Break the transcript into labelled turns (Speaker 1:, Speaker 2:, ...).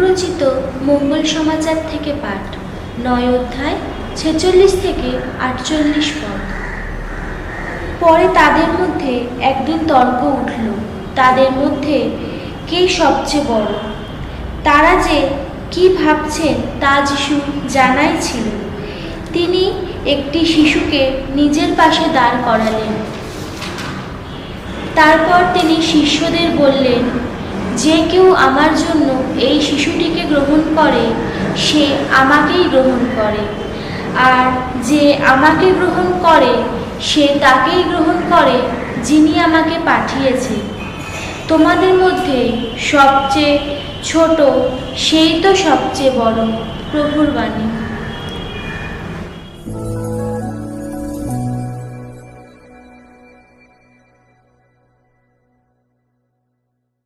Speaker 1: রচিত মঙ্গল সমাচার থেকে পাঠ, নয় অধ্যায়, ছেচল্লিশ থেকে আটচল্লিশ পদ। পরে তাদের মধ্যে একদিন তর্ক উঠল, তাদের মধ্যে কে সবচেয়ে বড়? তারা যে কি ভাবছেন তা যিশু জানাই ছিল। তিনি একটি শিশুকে নিজের পাশে দাঁড় করালেন। তারপর তিনি শিষ্যদের বললেন যে কেউ আমার জন্য এই শিশুটিকে গ্রহণ করে, সে আমাকেই গ্রহণ করে। আর যে আমাকে গ্রহণ করে, সে তাকেই গ্রহণ করে যিনি আমাকে পাঠিয়েছে। তোমাদের মধ্যে সবচেয়ে ছোট, সেই তো সবচেয়ে বড় প্রভুর বাণী।